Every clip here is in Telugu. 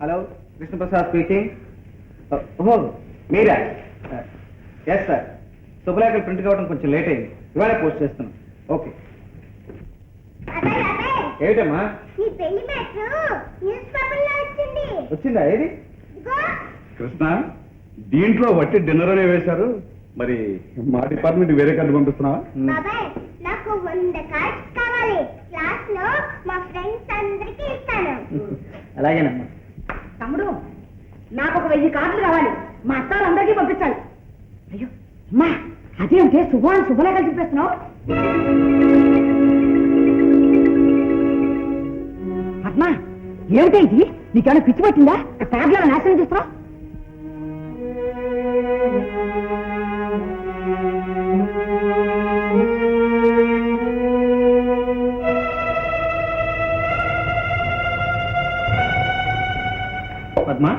హలో కృష్ణప్రసాద్ స్పీకింగ్ ఓహో మీరా? ఎస్ సార్ శుభలేఖలు ప్రింట్ కావడం కొంచెం లేట్ అయింది. ఇవాళ పోస్ట్ చేస్తున్నాం. ఓకే ఏమిటమ్మా? వచ్చింది. వచ్చిందా? ఏది? కృష్ణ దీంట్లో వట్టి డిన్నర్ అనే వేశారు. మరి మా డిపార్ట్మెంట్ వేరే కార్డు పంపిస్తున్నావా? మ్, బాబాయ్ నాకు వంద కార్డ్స్ కావాలి. క్లాస్లో మా ఫ్రెండ్స్ అందరికి ఇస్తాను. అలాగేనమ్మా. తమ్ముడు నాకు ఒక వెయ్యి కార్డులు కావాలి మా అత్తాలందరికీ పంపించాలి అయ్యో అమ్మా అదేంటే శుభాన్ని కలిసి చూపిస్తున్నావు పద్మా ఏమిటి ఇది? నీకేమైనా పిచ్చి పట్టిందా? కార్డులను నాశనం చేస్తున్నావు? పద్మా?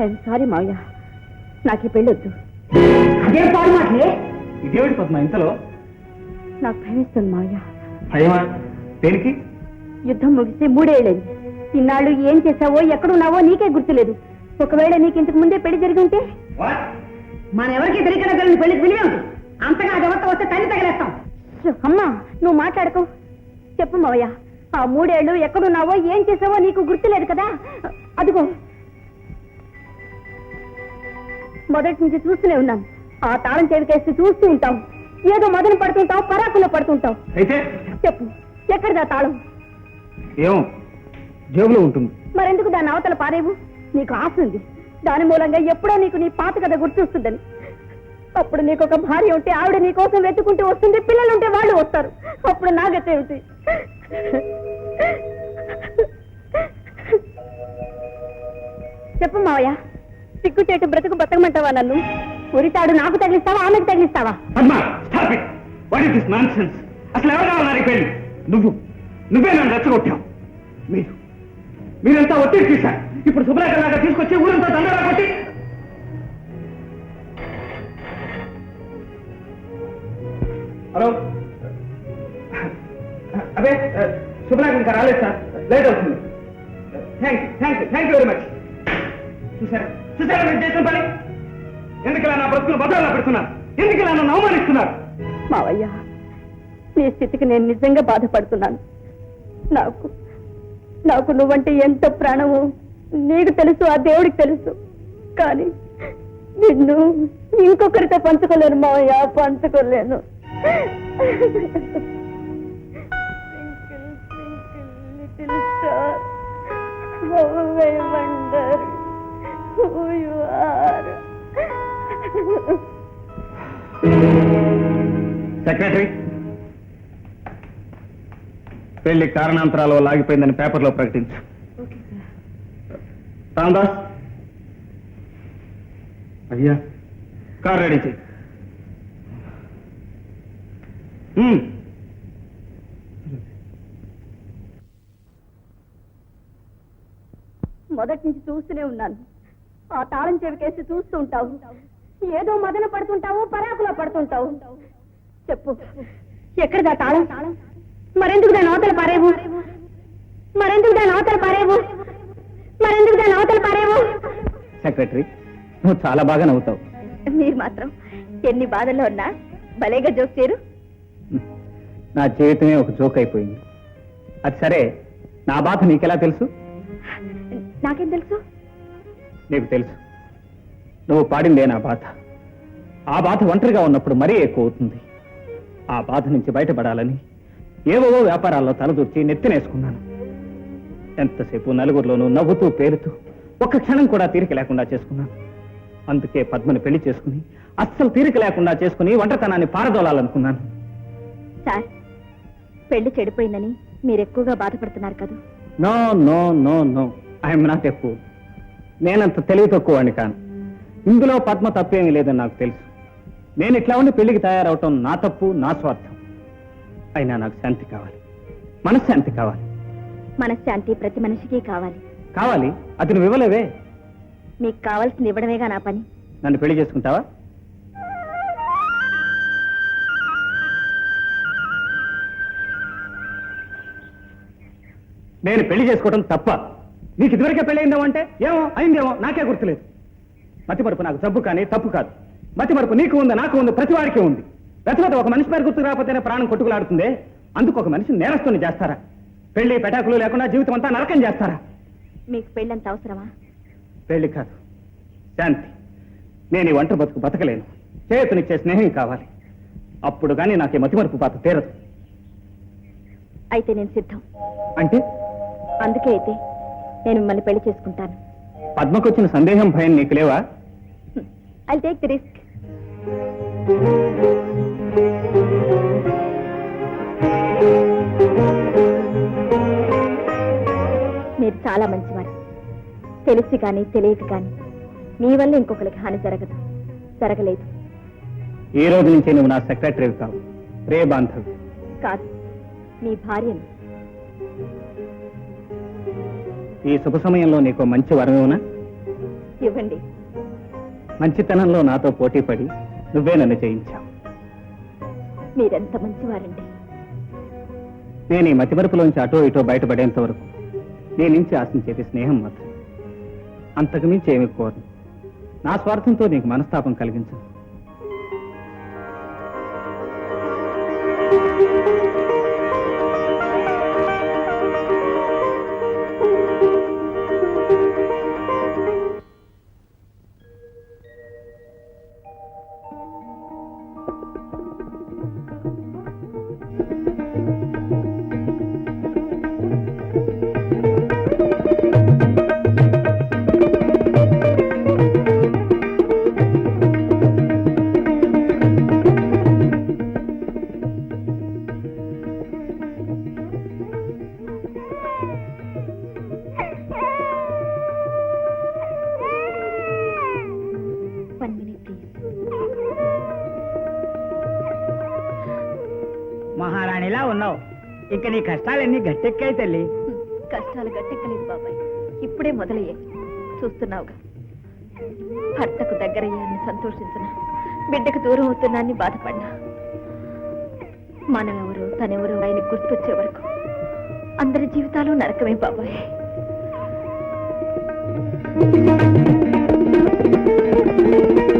ఐఎమ్ సారీ మావయ్య. నాకు ఈ పెళ్ళొద్దు అదే సారీ మాటలే ఇదేమిటి పద్మా ఇంతలో? నాకు భయమేస్తుంది మావయ్య. భయమా? దేనికి? యుద్ధం ముగిస్తే మూడేళ్ళైంది ఇన్నాళ్ళు ఏం చేసావో ఎక్కడున్నావో నీకే గుర్తులేదు. ఒకవేళ నీకు ఇంతకు ముందే పెళ్ళి జరిగి ఉంటే? వాట్ మన ఎవరికి తెలియకడగలని పెళ్ళికి విలువేమిటి అంతగా అదవత్త వస్తే తల్లి తగిలేస్తాం. అమ్మా నువ్వు మాట్లాడకు. చెప్పు మావయ్య. ఆ మూడేళ్ళు ఎక్కడున్నావో ఏం చేసావో నీకు గుర్తులేదు కదా? అదిగో. మొదటి నుంచి చూస్తూనే ఉన్నాను ఆ తాళం చెవికేసి చూస్తూ ఉంటాం. ఏదో మొదలు పడుతుంటావు పరాకులో పడుతుంటావు. అయితే? చెప్పు ఎక్కడిదా తాళం? ఏమో జేబులో ఉంటుంది. మరెందుకు దాని అవతల పారేవు? నీకు ఆశ ఉంది. దాని మూలంగా ఎప్పుడో నీకు నీ పాత కథ గుర్తొస్తుందని. అప్పుడు నీకు ఒక భార్య ఉంటే ఆవిడ నీ కోసం వెతుకుంటూ వస్తుంది పిల్లలు ఉంటే వాళ్ళు వస్తారు. అప్పుడు నా ఏమిటి? చెప్పు మావయ్య సిగ్గుచేటు బ్రతుకు బతకమంటావా నన్ను? ఉరితాడు నాకు తగిలిస్తావా ఆమెకు తగిలిస్తావా? Padma stop it what is this non అసలు ఎవరు కావాలి పెళ్ళి నువ్వు నువ్వే నన్ను రెచ్చగొట్టావు. మీరు మీరంతా ఒత్తిడి చేశారు ఇప్పుడు శుభ్రకలాగా తీసుకొచ్చి ఊరంతా దండరా కొట్టి హలో. అదే శుభ్రాక్ ఇంకా రాలేదు సార్. లేట్ అవుతుంది. Thank you thank you thank you very much. చూసారా చూసారా మీరు చేసిన పని? ఎందుకు ఇలా నా బ్రతుకులు బదాలా పెడుతున్నారు? ఎందుకు ఇలా నన్ను అవమానిస్తున్నారు? మావయ్య నీ స్థితికి నేను నిజంగా బాధపడుతున్నాను. నాకు నాకు నువ్వంటే ఎంత ప్రాణము నీకు తెలుసు ఆ దేవుడికి తెలుసు. కానీ నిన్ను ఇంకొకరితో పంచుకోలేను మావయ్య పంచుకోలేను. Little star, how I wonder who you are. Secretary పెళ్ళి కారణాంతరాల వల్ల ఆగిపోయిందని పేపర్లో ప్రకటించు. రామదాస్? అయ్యా కార్ రెడీ చేయి. మొదటి నుంచి చూస్తూనే ఉన్నాను. ఆ తాళం చెవికేసి చూస్తూ ఉంటావు. ఏదో మదన పడుతుంటావు పరాకులో పడుతుంటావు. చెప్పు ఎక్కడిదా తాళం? మరెందుకు దాని అవతల పారేవు? మరెందుకు దాని అవతల పారేవు? మరెందుకు దాని అవతల పారేవు? సెక్రటరీ నువ్వు చాలా బాగా నవ్వుతావు. మీరు మాత్రం ఎన్ని బాధల్లో ఉన్నా భలేగా జోక్ చేరు నా జీవితమే ఒక జోక్ అయిపోయింది. అది సరే నా బాధ నీకెలా తెలుసు? నాకేం తెలుసు? నీకు తెలుసు. నువ్వు పాడిందే నా బాధ. ఆ బాధ ఒంటరిగా ఉన్నప్పుడు మరీ ఎక్కువ అవుతుంది. ఆ బాధ నుంచి బయటపడాలని ఏవో వ్యాపారాల్లో తలదూర్చి నెత్తినేసుకున్నాను. ఎంతసేపు నలుగురిలోనూ నవ్వుతూ పేరుతూ ఒక్క క్షణం కూడా తీరిక లేకుండా చేసుకున్నాను. అందుకే పద్మని పెళ్ళి చేసుకుని అస్సలు తీరిక లేకుండా చేసుకుని ఒంటరితనాన్ని పారదోలాలనుకున్నాను. సార్ పెళ్ళి చెడిపోయిందని మీరు ఎక్కువగా బాధపడుతున్నారు కదా? No no no no. I'm not ఎక్కువ నేనంత తెలివి తక్కువ అని కాను. ఇందులో పద్మ తప్పేమీ లేదని నాకు తెలుసు. నేను ఇట్లా ఉండి పెళ్ళికి తయారవటం నా తప్పు నా స్వార్థం. అయినా నాకు శాంతి కావాలి. మనశ్శాంతి కావాలి. మనశ్శాంతి ప్రతి మనిషికి కావాలి. కావాలి? అది నువ్వు ఇవ్వలేవే? మీకు కావాల్సింది ఇవ్వడమేగా నా పని? నన్ను పెళ్ళి చేసుకుంటావా? నేను పెళ్ళి చేసుకోవడం తప్ప. నీకు ఇదివరకే పెళ్ళయిందేమో అంటే? ఏమో? అయిందేమో? నాకే గుర్తులేదు. మతి మరుపు నాకు జబ్బు కానీ తప్పు కాదు. మతి మరుపు నీకు ఉంది నాకు ఉంది ప్రతి వాడికి ఉంది. లేకపోతే ఒక మనిషి పేరు గుర్తు రాకపోతేనే ప్రాణం కొట్టుకులాడుతుంది? అందుకు ఒక మనిషిని నేరస్తుని చేస్తారా? పెళ్ళి పెటాకులు లేకుండా జీవితం అంతా నరకం చేస్తారా? మీకు పెళ్ళంత అవసరమా? పెళ్ళి కాదు. శాంతి. నేను ఈ ఒంటరి బతుకు బతకలేను. చేతునిచ్చే స్నేహం కావాలి. అప్పుడు కానీ నాకు మతిమరుపు పాత తీరదు. అయితే నేను సిద్ధం. అంటే? అందుకే అయితే నేను మిమ్మల్ని పెళ్ళి చేసుకుంటాను. పద్మకొచ్చిన సందేహం భయం నీకు లేవా? ఐ టేక్ ది రిస్క్ మీరు చాలా మంచివారు. తెలిసి కానీ తెలియక కానీ మీ వల్ల ఇంకొకరికి హాని జరగదు. జరగలేదు. ఈ రోజు నుంచి నువ్వు నా సెక్రటరీ కావు రే బాంధవ్. కాదు మీ భార్యను. ఈ శుభ సమయంలో నీకు మంచి వరమేవునా? ఇవ్వండి. మంచితనంలో నాతో పోటీ పడి నువ్వే నన్ను చేయించావు మీరెంత మంచివారండి. నేను ఈ మతిమరుపులోంచి అటో ఇటో బయటపడేంత వరకు నీ నుంచి ఆశించేది స్నేహం మాత్రం అంతకు మించి ఏమి కోరను. నా స్వార్థంతో నీకు మనస్తాపం కలిగించను. మహారాణిలా ఉన్నావు. ఇక నీ కష్టాలన్నీ గట్టెక్కాయి తల్లి. కష్టాలు గట్టెక్కలేదు బాబాయ్. ఇప్పుడే మొదలయ్యాయి. చూస్తున్నావుగా. భర్తకు దగ్గరయ్యాన్ని సంతోషించిన బిడ్డకు దూరం అవుతున్నాన్ని బాధపడినా. మనమెవరు తనెవరు ఆయన గుర్తొచ్చే వరకు అందరి జీవితాలు నరకమే బాబాయ్. ఆ